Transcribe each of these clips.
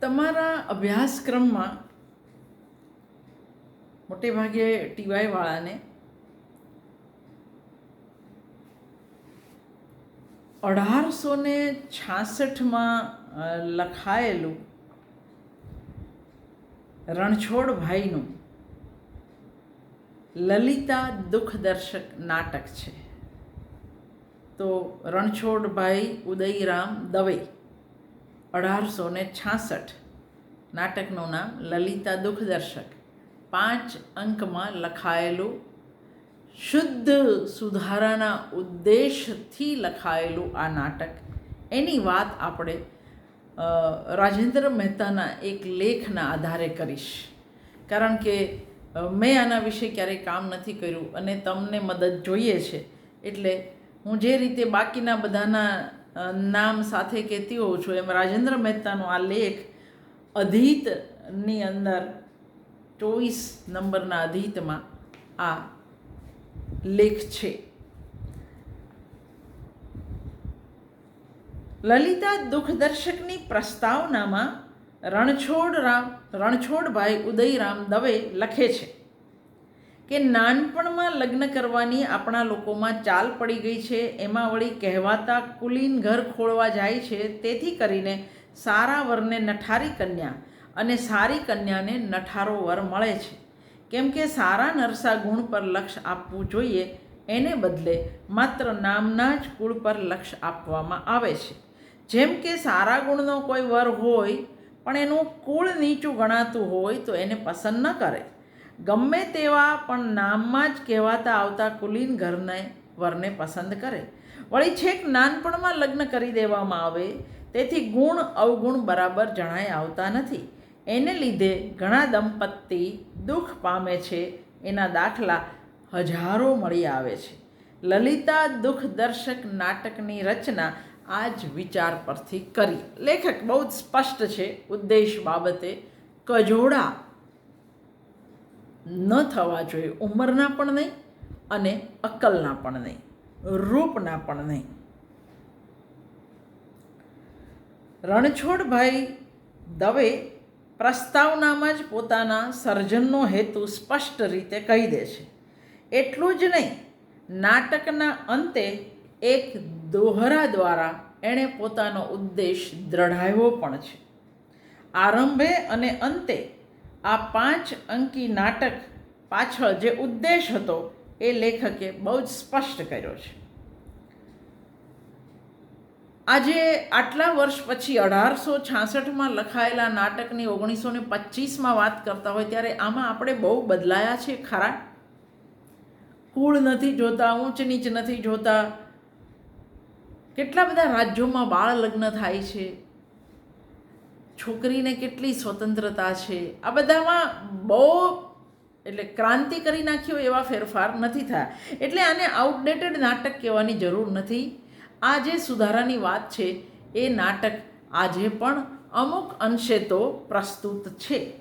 તમારા અભ્યાસક્રમમાં મોટે ભાગે ટીવાયવાળાને અઢારસો ને છાસઠમાં લખાયેલું રણછોડભાઈનું લલિતા દુઃખદર્શક નાટક છે. તો રણછોડભાઈ ઉદયરામ દવે. અઢારસો ને છાસઠ. નાટકનું નામ લલિતા દુઃખદર્શક. પાંચ અંકમાં લખાયેલું શુદ્ધ સુધારાના ઉદ્દેશથી લખાયેલું આ નાટક. એની વાત આપણે રાજેન્દ્ર મહેતાના એક લેખના આધારે કરીશ. કારણ કે મેં આના વિશે ક્યારેય કામ નથી કર્યું અને તમને મદદ જોઈએ છે. એટલે હું જે રીતે બાકીના બધાના નામ સાથે કહેતી હોઉં છું. એમ રાજેન્દ્ર મહેતાનો આ લેખ અધીતની અંદર ચોવીસ નંબરના અધીતમાં આ લેખ છે. લલિતા દુઃખદર્શકની પ્રસ્તાવનામાં રણછોડરામ, રણછોડભાઈ ઉદયરામ દવે લખે છે. કે નાનપણમાં લગ્ન કરવાની આપણા લોકોમાં ચાલ પડી ગઈ છે, એમાં વળી કહેવાતા કુલીન ઘર ખોળવા જાય છે, તેથી કરીને સારા વરને નઠારી કન્યા અને સારી કન્યાને નઠારો વર મળે છે. કેમ કે સારા નરસા ગુણ પર લક્ષ આપવું જોઈએ, એને બદલે માત્ર નામના જ કુળ પર લક્ષ આપવામાં આવે છે. જેમ કે સારા ગુણનો કોઈ વર હોય, પણ એનું કુળ નીચું ગણાતું હોય તો એને પસંદ ન કરે. ગમે તેવા પણ નામમાં જ કહેવાતા આવતા કુલીન ઘરને, વરને પસંદ કરે. વળી છેક નાનપણમાં લગ્ન કરી દેવામાં આવે, તેથી ગુણ અવગુણ બરાબર જણાય આવતા નથી. એને લીધે ઘણા દંપતી દુઃખ પામે છે, એના દાખલા હજારો મળી આવે છે. લલિતા દુઃખદર્શક નાટકની રચના આ જ વિચાર પરથી કરી. લેખક બહુ જ સ્પષ્ટ છે, ઉદ્દેશ બાબતે કજોડા ન થવા જોઈએ, ઉંમરના પણ નહીં અને અક્કલના પણ નહીં, રૂપના પણ નહીં. રણછોડભાઈ દવે પ્રસ્તાવનામાં જ પોતાના સર્જનનો હેતુ સ્પષ્ટ રીતે કહી દે છે. એટલું જ નહીં, નાટકના અંતે એક દોહરા દ્વારા એણે પોતાનો ઉદ્દેશ દ્રઢાવ્યો પણ છે. આરંભે અને અંતે આ પાંચ અંકી નાટક પાછળ જે ઉદ્દેશ હતો, એ લેખકે બહુ જ સ્પષ્ટ કર્યો છે. આજે આટલા વર્ષ પછી અઢારસો છાસઠમાં લખાયેલા નાટકની ઓગણીસો ને પચીસમાં વાત કરતા હોય ત્યારે આમાં આપણે બહુ બદલાયા છે ખરા? કુળ નથી જોતા, ઊંચ નીચ નથી જોતા. કેટલા બધા રાજ્યોમાં બાળ લગ્ન થાય છે? છોકરીને કેટલી સ્વતંત્રતા છે? આ બધામાં બહુ એટલે ક્રાંતિ કરી નાખ્યો એવા ફેરફાર નથી થયા. એટલે આને આઉટડેટેડ નાટક કહેવાની જરૂર નથી. આ જે સુધારાની વાત છે, એ નાટક આજે પણ અમુક અંશે તો પ્રસ્તુત છે.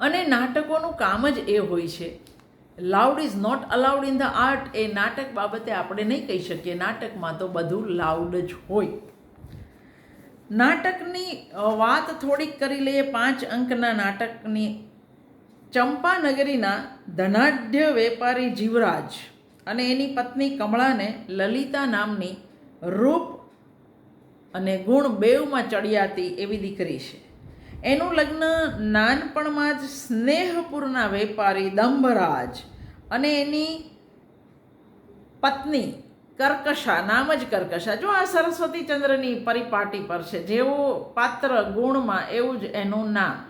અને નાટકોનું કામ જ એ હોય છે. Loud is not allowed in the art એ નાટક બાબતે આપણે નહીં કહી શકીએ. નાટકમાં તો બધું લાઉડ જ હોય. નાટકની વાત થોડીક કરી લઈએ. પાંચ અંકના નાટકની. ચંપાનગરીના ધનાઢ્ય વેપારી જીવરાજ અને એની પત્ની કમળાને લલિતા નામની રૂપ અને ગુણ બેવમાં ચડિયાતી એવી દીકરી છે. એનું લગ્ન નાનપણમાં જ સ્નેહપુરના વેપારી દંભરાજ અને એની પત્ની કર્કશા, નામ જ કર્કશા. જો આ સરસ્વતી ચંદ્રની પરિપાટી પર છે, જેવું પાત્ર ગુણમાં એવું જ એનું નામ.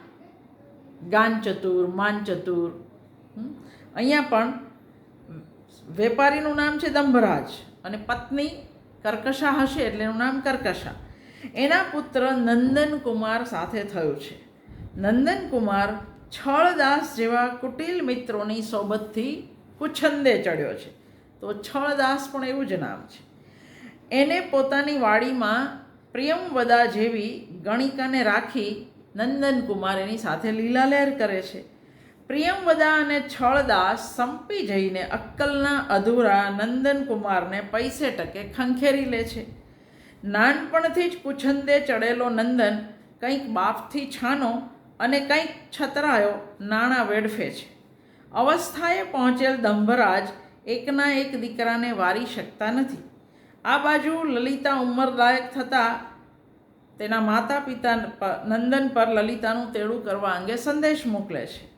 ગાનચતુર, માનચતુર. હમ. અહીંયા પણ વેપારીનું નામ છે દંભરાજ અને પત્ની કર્કશા હશે એટલે એનું નામ કર્કશા. એના પુત્ર નંદનકુમાર સાથે થયું છે. નંદનકુમાર છળદાસ જેવા કુટિલ મિત્રોની સોબતથી કુછંદે ચડ્યો છે. તો છળદાસ પણ એવું જ નામ છે. એને પોતાની વાડીમાં પ્રિયમવદા જેવી ગણિકાને રાખી નંદનકુમાર એની સાથે લીલાલેર કરે છે. પ્રિયમવદા અને છળદાસ સંપી જઈને અક્કલના અધૂરા નંદનકુમારને પૈસે ટકે ખંખેરી લે છે. નાનપણથી જ કુછંદે ચડેલો નંદન કંઈક બાપથી છાનો અને કંઈક છતરાયો નાણાં વેડફે છે. અવસ્થાએ પહોંચેલ દંભરાજ એકના એક દીકરાને વારી શકતા નથી. આ બાજુ લલિતા ઉંમરલાયક થતાં તેના માતા પિતા નંદન પર લલિતાનું તેડું કરવા અંગે સંદેશ મોકલે છે.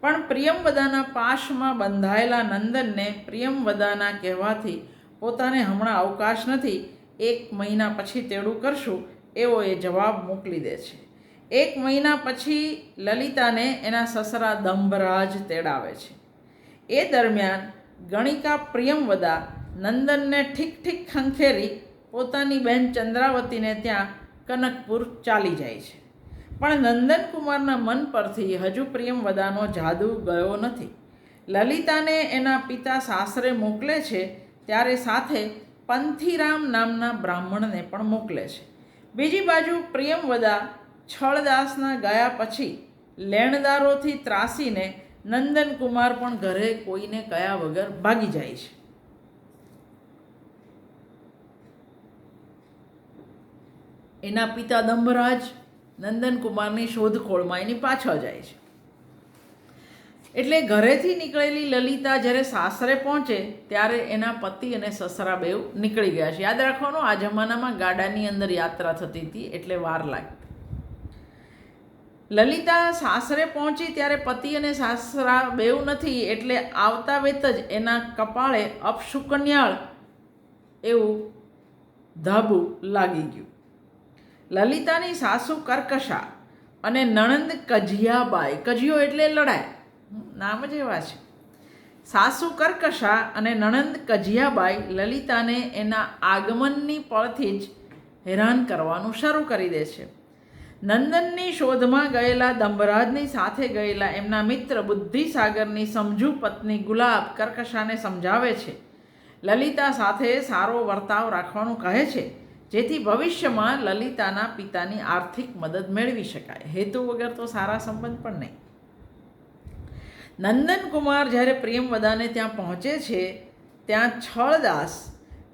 પણ પ્રિયમવદાના પાશમાં બંધાયેલા નંદનને પ્રિયમવદાના કહેવાથી પોતાને હમણાં અવકાશ નથી. એક મહિના પછી તેડું કરશું એવો એ જવાબ મોકલી દે છે. એક મહિના પછી લલિતાને એના સસરા દંભરાજ તેડાવે છે. એ દરમિયાન ગણિકા પ્રિયમવદા નંદનને ઠીક ઠીક ખંખેરી પોતાની બહેન ચંદ્રાવતીને ત્યાં કનકપુર ચાલી જાય છે. પણ નંદનકુમારના મન પરથી હજુ પ્રિયમવદાનો જાદુ ગયો નથી. લલિતાને એના પિતા સાસરે મોકલે છે ત્યારે સાથે પંથીરામ નામના બ્રાહ્મણને પણ મોકલે છે. બીજી બાજુ પ્રિયમવદા છળદાસના ગયા પછી લેણદારોથી ત્રાસીને નંદનકુમાર પણ ઘરે કોઈને કયા વગર ભાગી જાય છે. એના પિતા દંભરાજ નંદનકુમારની શોધખોળમાં એની પાછળ જાય છે. એટલે ઘરેથી નીકળેલી લલિતા જ્યારે સાસરે પહોંચે ત્યારે એના પતિ અને સસરા બેવ નીકળી ગયા છે. યાદ રાખવાનું, આ જમાનામાં ગાડાની અંદર યાત્રા થતી હતી એટલે વાર લાગતી લલિતા સાસરે પહોંચી ત્યારે પતિ અને સાસરા બેવ નથી એટલે આવતા વેત જ એના કપાળે અપશુકન્યાળ એવું ધાબુ લાગી ગયું. લલિતાની સાસુ કર્કશા અને નણંદ કજિયાબાઈ. કજિયો એટલે લડાઈ. નામ જ એવા છે. સાસુ કર્કશા અને નણંદ કજિયાબાઈ લલિતાને એના આગમનની પળથી જ હેરાન કરવાનું શરૂ કરી દે છે. નંદનની શોધમાં ગયેલા દંભરાજની સાથે ગયેલા એમના મિત્ર બુદ્ધિસાગરની સમજુ પત્ની ગુલાબ કર્કશાને સમજાવે છે. લલિતા સાથે સારો વર્તાવ રાખવાનું કહે છે, જેથી ભવિષ્યમાં લલિતાના પિતાની આર્થિક મદદ મેળવી શકાય. હેતુ વગર તો સારા સંબંધ પણ નહીં. નંદનકુમાર જ્યારે પ્રિયમવદાને ત્યાં પહોંચે છે, ત્યાં છળદાસ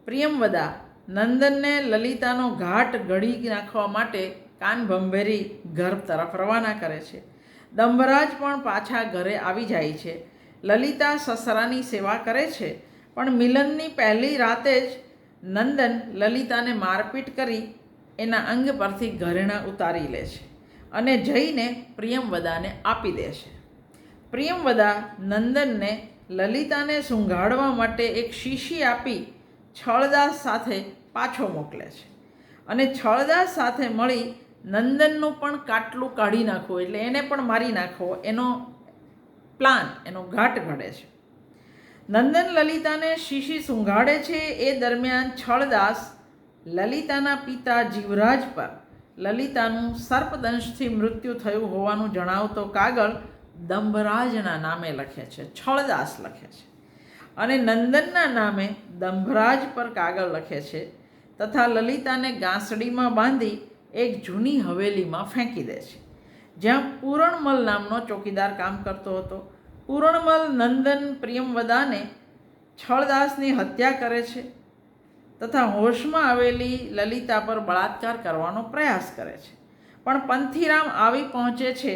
પ્રિયમવદા નંદનને લલિતાનો ઘાટ ઘડી નાખવા માટે કાન ભંભેરી ઘર તરફ રવાના કરે છે. દંભરાજ પણ પાછા ઘરે આવી જાય છે. લલિતા સસરાની સેવા કરે છે, પણ મિલનની પહેલી રાતે જ નંદન લલિતાને મારપીટ કરી એના અંગ પરથી ઘરેણાં ઉતારી લે છે અને જઈને પ્રિયમવદાને આપી દે છે. પ્રિયમવદા નંદનને લલિતાને સૂંઘાડવા માટે એક શીશી આપી છળદાસ સાથે પાછો મોકલે છે. અને છળદાસ સાથે મળી નંદનનું પણ કાટલું કાઢી નાખવું એટલે એને પણ મારી નાખવો એનો પ્લાન, એનો ઘાટ ઘડે છે. નંદન લલિતાને શીશી સુંઘાડે છે. એ દરમિયાન છળદાસ લલિતાના પિતા જીવરાજ પર લલિતાનું સર્પદંશથી મૃત્યુ થયું હોવાનું જણાવતો કાગળ દંભરાજના નામે લખે છે. છળદાસ લખે છે. અને નંદનના નામે દંભરાજ પર કાગળ લખે છે. તથા લલિતાને ગાંસડીમાં બાંધી એક જૂની હવેલીમાં ફેંકી દે છે. જ્યાં પૂરણમલ નામનો ચોકીદાર કામ કરતો હતો. પૂરણમલ નંદન પ્રિયમવદાને છળદાસની હત્યા કરે છે તથા હોશમાં આવેલી લલિતા પર બળાત્કાર કરવાનો પ્રયાસ કરે છે. પણ પંથીરામ આવી પહોંચે છે,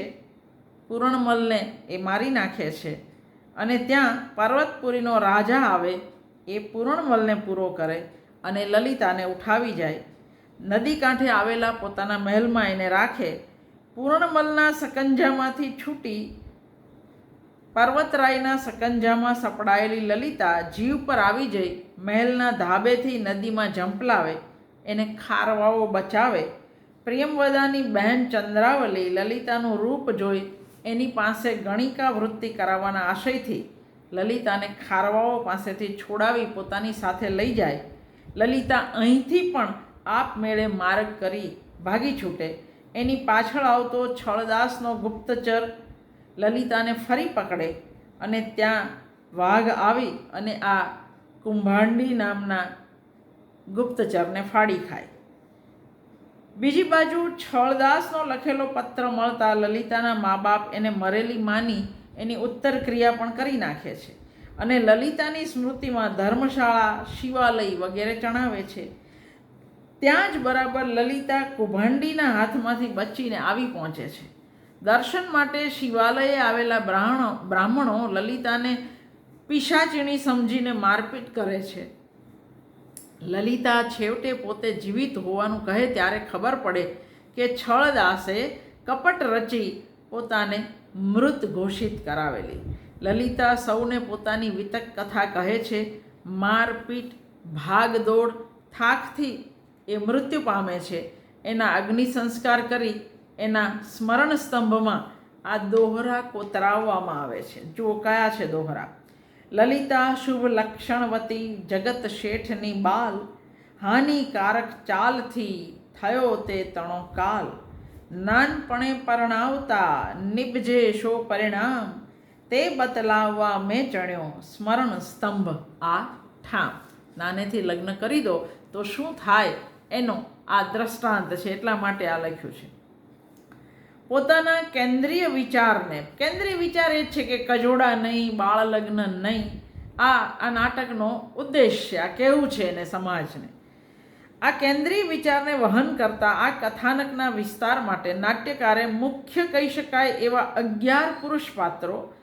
પૂરણમલને એ મારી નાખે છે અને ત્યાં પર્વતપુરીનો રાજા આવે, એ પૂરણમલને પૂરો કરે અને લલિતાને ઉઠાવી જાય નદી કાંઠે આવેલા પોતાના મહેલમાં એને રાખે, પૂર્ણમલના સકંજામાંથી છૂટી પર્વતરાયના સકંજામાં સપડાયેલી લલિતા જીવ પર આવી જઈ મહેલના ધાબેથી નદીમાં ઝંપલાવે, એને ખારવાઓ બચાવે. પ્રેમવદાની બહેન ચંદ્રાવલી લલિતાનું રૂપ જોઈ એની પાસે ગણિકા વૃત્તિ કરાવવાના આશયથી લલિતાને ખારવાઓ પાસેથી છોડાવી પોતાની સાથે લઈ જાય. લલિતા અહીંથી પણ આપમેળે માર્ગ કરી ભાગી છૂટે. એની પાછળ આવતો છળદાસનો ગુપ્તચર લલિતાને ફરી પકડે અને ત્યાં વાઘ આવી અને આ કુંભાંડી નામના ગુપ્તચરને ફાડી ખાય. બીજી બાજુ છળદાસનો લખેલો પત્ર મળતા લલિતાના મા બાપ એને મરેલી માની એની ઉત્તર ક્રિયા પણ કરી નાખે છે અને લલિતાની સ્મૃતિમાં ધર્મશાળા, શિવાલય વગેરે ચણાવે છે. ત્યાં જ બરાબર લલિતા કુભાંડીના હાથમાંથી બચીને આવી પહોંચે છે. દર્શન માટે શિવાલયે આવેલા બ્રાહ્મણો બ્રાહ્મણો લલિતાને પિશાચીણી સમજીને મારપીટ કરે છે. લલિતા છેવટે પોતે જીવિત હોવાનું કહે ત્યારે ખબર પડે કે છળદાસે કપટ રચી પોતાને મૃત ઘોષિત કરાવેલી. લલિતા સૌને પોતાની વિતક કથા કહે છે, મારપીટ, ભાગદોડ, થાકથી એ મૃત્યુ પામે છે. એના અગ્નિ સંસ્કાર કરી એના સ્મરણ સ્તંભમાં આ દોહરા કોતરાવવામાં આવે છે. જુઓ કયા છે દોહરા? લલિતા શુભ લક્ષણવતી જગત શેઠની બાલ. હાનિકારક ચાલથી થયો તે તણો કાલ. નાનપણે પરણાવતા નિપજે શો પરિણામ. તે બતલાવવા મેં ચણ્યો સ્મરણ સ્તંભ આ ઠામ. નાનેથી લગ્ન કરી દો તો શું થાય? એનો આ દ્રષ્ટાંત છે એટલા માટે આ લખ્યું છે. પોતાના કેન્દ્રીય વિચારને, કેન્દ્રીય વિચાર એ જ છે કે કજોડા નહીં બાળ લગ્ન નહીં, આ આ નાટકનો ઉદ્દેશ છે, આ કેવું છે એને સમાજને. આ કેન્દ્રીય વિચારને વહન કરતા આ કથાનકના વિસ્તાર માટે નાટ્યકારે મુખ્ય કહી શકાય એવા અગિયાર પુરુષ પાત્રો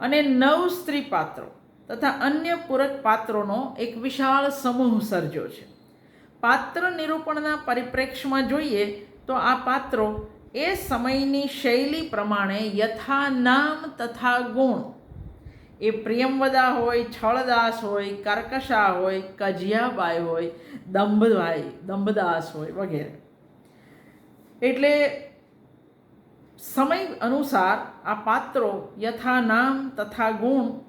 અને નવ સ્ત્રી પાત્રો તથા અન્ય પૂરક પાત્રોનો એક વિશાળ સમૂહ સર્જ્યો છે. પાત્ર નિરૂપણના પરિપ્રેક્ષ્યમાં જોઈએ તો આ પાત્રો એ સમયની શૈલી પ્રમાણે યથા નામ તથા ગુણ. એ પ્રિયમવદા હોય, છળદાસ હોય, કર્કશા હોય, કજિયાબાઈ હોય દંભભાઈ દંભદાસ હોય વગેરે. એટલે સમય અનુસાર આ પાત્રો યથા નામ તથા ગુણ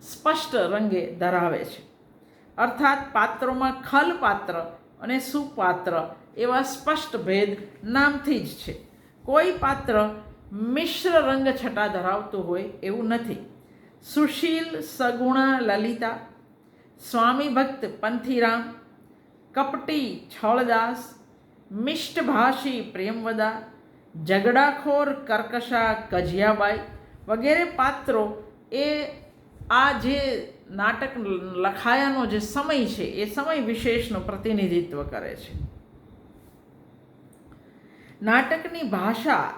સ્પષ્ટ રંગે ધરાવે છે. અર્થાત પાત્રોમાં ખલ પાત્ર અને સુપાત્ર એવા સ્પષ્ટ ભેદ નામથી જ છે. કોઈ પાત્ર મિશ્ર રંગ છટા ધરાવતું હોય એવું નથી. સુશીલ, સગુણા, લલિતા, સ્વામી ભક્ત પંથીરામ, કપટી, છળદાસ મિષ્ટભાષી પ્રેમવદા, ઝઘડાખોર કર્કશા કજિયાબાઈ વગેરે પાત્રો એ આ જે નાટક લખાયાનો જે સમય છે, એ સમય વિશેષનું પ્રતિનિધિત્વ કરે છે. નાટકની ભાષા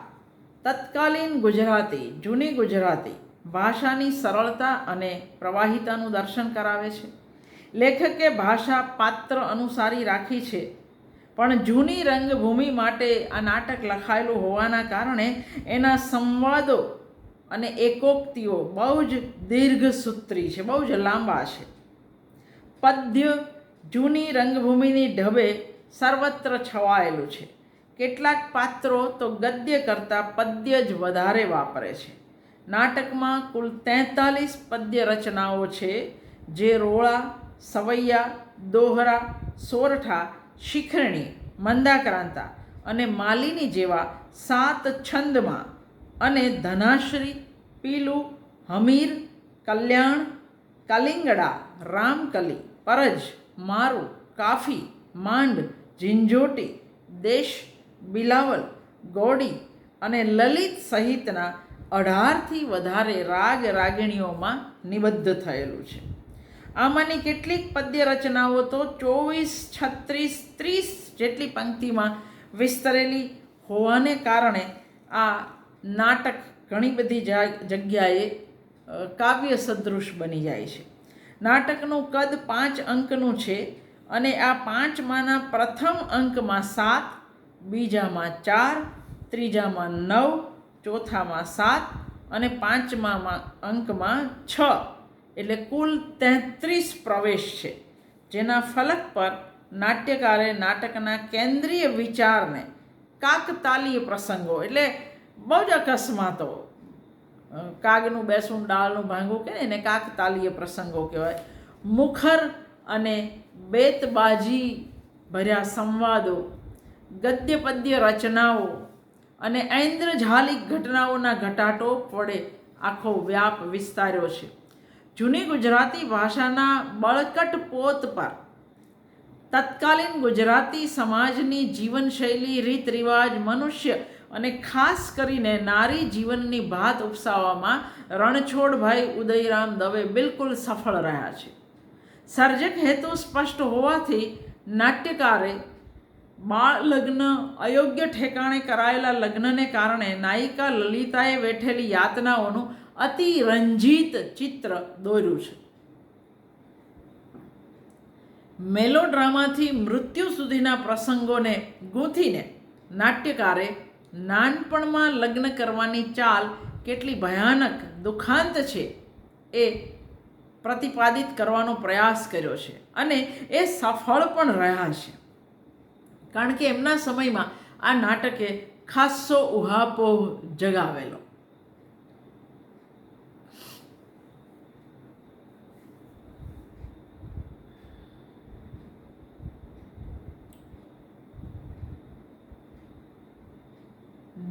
તત્કાલીન ગુજરાતી, જૂની ગુજરાતી ભાષાની સરળતા અને પ્રવાહિતાનું દર્શન કરાવે છે. લેખકે ભાષા પાત્ર અનુસારી રાખી છે, પણ જૂની રંગભૂમિ માટે આ નાટક લખાયેલું હોવાના કારણે એના સંવાદો અને એકોક્તિઓ બહુ જ દીર્ઘસૂત્રી છે, બહુ જ લાંબા છે. પદ્ય જૂની રંગભૂમિની ઢબે સર્વત્ર છવાયેલું છે. કેટલાક પાત્રો તો ગદ્ય કરતાં પદ્ય જ વધારે વાપરે છે. નાટકમાં કુલ તેતાલીસ પદ્ય રચનાઓ છે, જે રોળા, સવૈયા, દોહરા, સોરઠા, શિખરણી, મંદાક્રાંતા અને માલિની જેવા સાત છંદમાં અને ધનાશ્રી, પીલું, હમીર, કલ્યાણ, કલિંગડા, રામકલી, પરજ, મારું, કાફી, માંડ, ઝીંઝોટી, દેશ, બિલાવલ, ગોડી અને લલિત સહિતના અઢારથી વધારે રાગ રાગિણીઓમાં નિબદ્ધ થયેલું છે. આમાંની કેટલીક પદ્ય રચનાઓ તો ચોવીસ, છત્રીસ, ત્રીસ જેટલી પંક્તિમાં વિસ્તરેલી હોવાને કારણે આ નાટક ઘણી બધી જગ્યાએ કાવ્ય સદૃશ બની જાય છે. નાટકનું કદ પાંચ અંકનું છે અને આ પાંચમાંના પ્રથમ અંકમાં સાત, બીજામાં ચાર, ત્રીજામાં નવ, ચોથામાં સાત અને પાંચમામાં અંકમાં છ. એટલે કુલ તેત્રીસ પ્રવેશ છે. જેના ફલક પર નાટ્યકારે નાટકના કેન્દ્રીય વિચારને કાકતાલીય પ્રસંગો, એટલે બહુ જ અકસ્માતો કાગનું બેસવું ડાળનું ભાંગવું કે એને કાકતાલીય પ્રસંગો કહેવાય. મુખર અને બેતબાજી ભર્યા સંવાદો ગદ્ય પદ્ય રચનાઓ અને ઐન્દ્રજાલિક ઘટનાઓના ઘટાટો પડે આખો વ્યાપ વિસ્તાર્યો છે. જૂની ગુજરાતી ભાષાના બળકટ પોત પર તત્કાલીન ગુજરાતી સમાજની જીવનશૈલી રીત રિવાજ મનુષ્ય અને ખાસ કરીને નારી જીવનની ભાત ઉપસાવવામાં રણછોડભાઈ ઉદયરામ દવે બિલકુલ સફળ રહ્યા છે. સર્જક હેતુ સ્પષ્ટ હોવાથી નાટ્યકારે બાળ લગ્ન અયોગ્ય ઠેકાણે કરાયેલા લગ્નને કારણે નાયિકા લલિતાએ વેઠેલી યાતનાઓનું અતિ રંજીત ચિત્ર દોર્યું છે. મેલોડ્રામાથી મૃત્યુ સુધીના પ્રસંગોને ગૂંથીને નાટ્યકારે નાનપણમાં લગ્ન કરવાની ચાલ કેટલી ભયાનક, દુખાંત છે એ પ્રતિપાદિત કરવાનો પ્રયાસ કર્યો છે અને એ સફળ પણ રહ્યા છે. કારણ કે એમના સમયમાં આ નાટકે ખાસ્સો ઉહાપોહ જગાવેલો.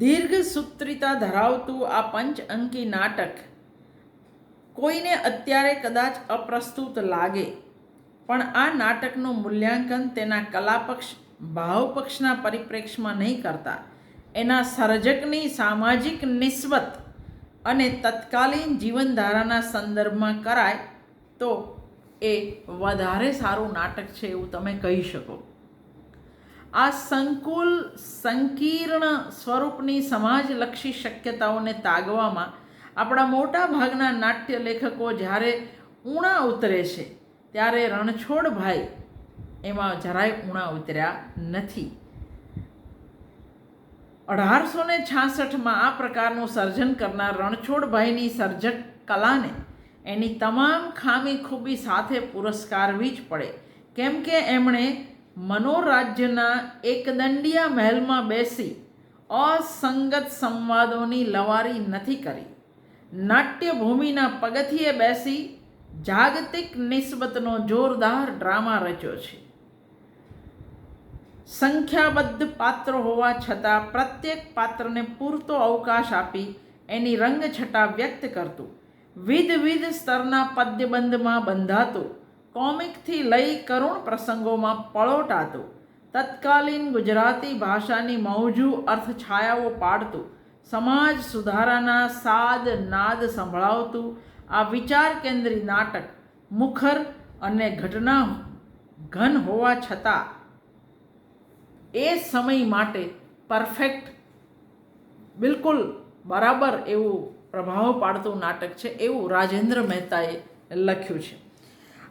દીર્ઘ સૂત્રિતા ધરાવતું આ પંચ અંકી નાટક કોઈને અત્યારે કદાચ અપ્રસ્તુત લાગે, પણ આ નાટકનું મૂલ્યાંકન તેના કલાપક્ષ, ભાવપક્ષના પરિપ્રેક્ષમાં નહીં કરતા. એના સર્જકની સામાજિક નિસ્બત અને તત્કાલીન જીવનધારાના સંદર્ભમાં કરાય તો એ વધારે સારું નાટક છે એવું તમે કહી શકો. આ સંકુલ સંકીર્ણ સ્વરૂપની સમાજલક્ષી શક્યતાઓને તાગવામાં આપણા મોટા ભાગના નાટ્ય લેખકો જ્યારે ઊણા ઉતરે છે, ત્યારે રણછોડભાઈ એમાં જરાય ઊણા ઉતર્યા નથી. અઢારસો ને છાસઠમાં આ પ્રકારનું સર્જન કરનાર રણછોડભાઈની સર્જક કલાને એની તમામ ખામી ખૂબી સાથે પુરસ્કારવી જ પડે. કેમ કે એમણે મનોરાજ્યના એકદંડિયા મહેલમાં બેસી અસંગત સંવાદોની લવારી નથી કરી. નાટ્યભૂમિના પગથિયે બેસી જાગતિક નિસ્બતનો જોરદાર ડ્રામા રચ્યો છે. સંખ્યાબદ્ધ પાત્રો હોવા છતાં પ્રત્યેક પાત્રને પૂરતો અવકાશ આપી એની રંગછટા વ્યક્ત કરતું વિધ વિધ સ્તરના પદ્યબંધમાં બંધાતું કોમિકથી લઈ કરુણ પ્રસંગોમાં પળોટાતું. તત્કાલીન ગુજરાતી ભાષાની મૌજુ અર્થછાયાઓ પાડતું. સમાજ સુધારાના સાદ નાદ સંભળાવતું. આ વિચાર કેન્દ્રી નાટક મુખર અને ઘટના ઘન હોવા છતાં એ સમય માટે પરફેક્ટ, બિલકુલ બરાબર એવું પ્રભાવ પાડતું નાટક છે એવું રાજેન્દ્ર મહેતાએ લખ્યું છે.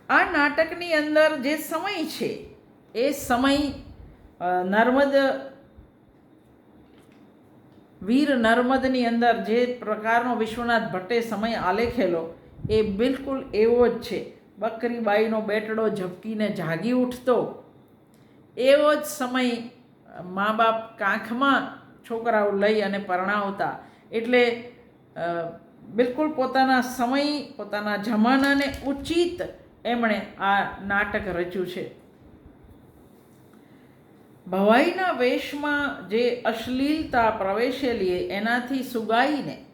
આ નાટકની અંદર જે સમય છે, એ સમય નર્મદ વીર નર્મદની અંદર જે પ્રકારનો વિશ્વનાથ ભટ્ટે સમય આલેખેલો, એ બિલકુલ એવો જ છે. બકરીબાઈનો બેટડો ઝબકીને જાગી ઉઠતો, એવો જ સમય મા બાપ કાંખમાં છોકરાઓ લઈ અને પરણાવતા. એટલે બિલકુલ પોતાના સમય, પોતાના જમાનાને ઉચિત એમણે આ નાટક રચ્યું છે. ભવાઈના વેશમાં જે અશ્લીલતા પ્રવેશેલી એનાથી સુગાઈને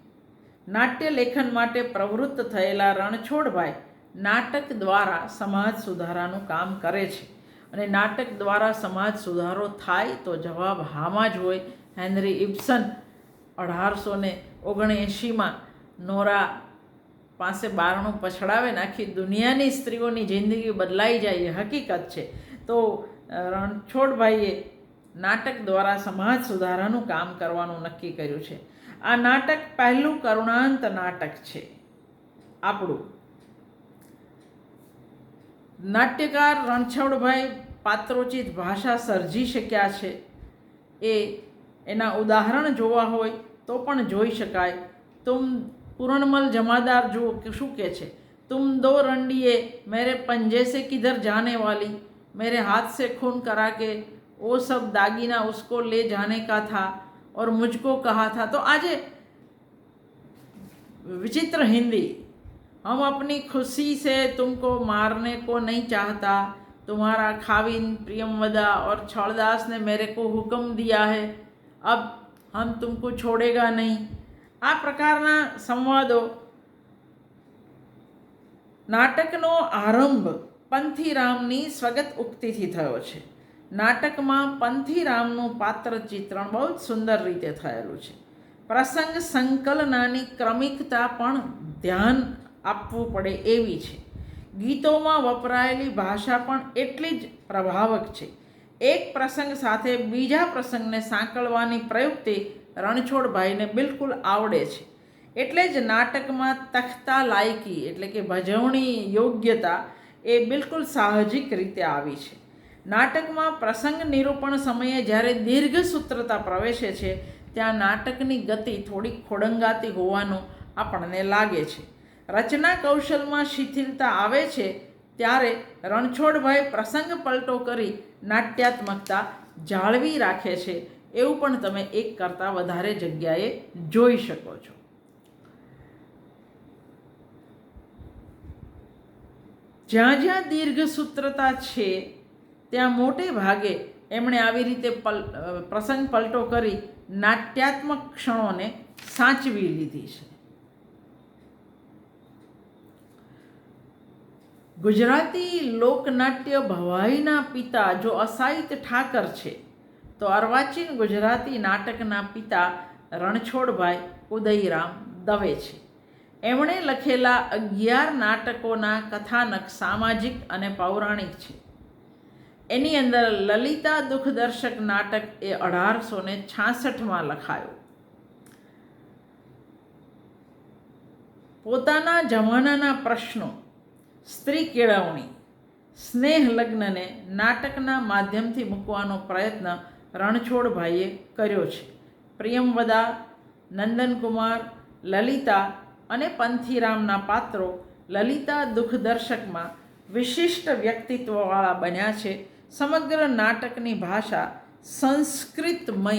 નાટ્ય લેખન માટે પ્રવૃત્ત થયેલા રણછોડભાઈ નાટક દ્વારા સમાજ સુધારાનું કામ કરે છે. અને નાટક દ્વારા સમાજ સુધારો થાય તો જવાબ હામાં જ હોય. હેનરી ઇબ્સન અઢારસો ને ઓગણએંશીમાં નોરા પાસે બારણું પછડાવે ને આખી દુનિયાની સ્ત્રીઓની જિંદગી બદલાઈ જાય એ હકીકત છે. તો રણછોડભાઈએ નાટક દ્વારા સમાજ સુધારાનું કામ કરવાનું નક્કી કર્યું છે. આ નાટક પહેલું કરુણાંત નાટક છે. આપણું. નાટ્યકાર રણછોડભાઈ પાત્રોચિત ભાષા સર્જી શક્યા છે. એ એના ઉદાહરણ જોવા હોય તો પણ જોઈ શકાય. તુમ પૂરણમલ જમાદાર જુઓ કે શું કહે છે તુમ દો રંડીએ મેરે પંજે સે કિધર જાને વાલી मेरे हाथ से खून करा के वो सब दागीना उसको ले जाने का था और मुझको कहा था तो आज विचित्र हिंदी हम अपनी खुशी से तुमको मारने को नहीं चाहता तुम्हारा खाविन प्रियमवदा और छौड़दास ने मेरे को हुक्म दिया है अब हम तुमको छोड़ेगा नहीं આ પ્રકારના સંવાદો નાટકનો આરંભ પંથીરામની સ્વગત ઉક્તિથી થયો છે. નાટકમાં પંથીરામનું પાત્ર ચિત્રણ બહુ જ સુંદર રીતે થયેલું છે. પ્રસંગ સંકલનાની ક્રમિકતા પણ ધ્યાન આપવું પડે એવી છે. ગીતોમાં વપરાયેલી ભાષા પણ એટલી જ પ્રભાવક છે. એક પ્રસંગ સાથે બીજા પ્રસંગને સાંકળવાની પ્રયુક્તિ રણછોડભાઈને બિલકુલ આવડે છે. એટલે જ નાટકમાં તખતા લાયકી એટલે કે ભજવણી યોગ્યતા એ બિલકુલ સાહજિક રીતે આવી છે. નાટકમાં પ્રસંગ નિરૂપણ સમયે જ્યારે દીર્ઘ સૂત્રતા પ્રવેશે છે, ત્યાં નાટકની ગતિ થોડી ખોડંગાતી હોવાનું આપણને લાગે છે. રચના કૌશલમાં શિથિલતા આવે છે, ત્યારે રણછોડભાઈ પ્રસંગ પલટો કરી નાટ્યાત્મકતા જાળવી રાખે છે એવું પણ તમે એક કરતાં વધારે જગ્યાએ જોઈ શકો છો. જ્યાં જ્યાં દીર્ઘ સૂત્રતા છે, ત્યાં મોટે ભાગે એમણે આવી રીતે પલ, પ્રસંગ પલટો કરી નાટ્યાત્મક ક્ષણોને સાચવી લીધી છે. ગુજરાતી લોકનાટ્ય ભવાઈના પિતા જો અસાહિત ઠાકર છે તો અર્વાચીન ગુજરાતી નાટકના પિતા રણછોડભાઈ ઉદયરામ દવે છે. એમણે લખેલા અગિયાર નાટકોના કથાનક સામાજિક અને પૌરાણિક છે. એની અંદર લલિતા દુઃખદર્શક નાટક એ અઢારસો ને છાસઠમાં લખાયો. પોતાના જમાનાના પ્રશ્નો, સ્ત્રી કેળવણી, સ્નેહ લગ્નને નાટકના માધ્યમથી મૂકવાનો પ્રયત્ન રણછોડભાઈએ કર્યો છે. પ્રિયમવદા નંદનકુમાર, લલિતા અને પંથીરામના પાત્રો લલિતા દુઃખદર્શકમાં વિશિષ્ટ વ્યક્તિત્વવાળા બન્યા છે. સમગ્ર નાટકની ભાષા સંસ્કૃતમય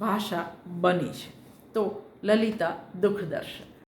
ભાષા બની છે. તો લલિતા દુઃખદર્શક.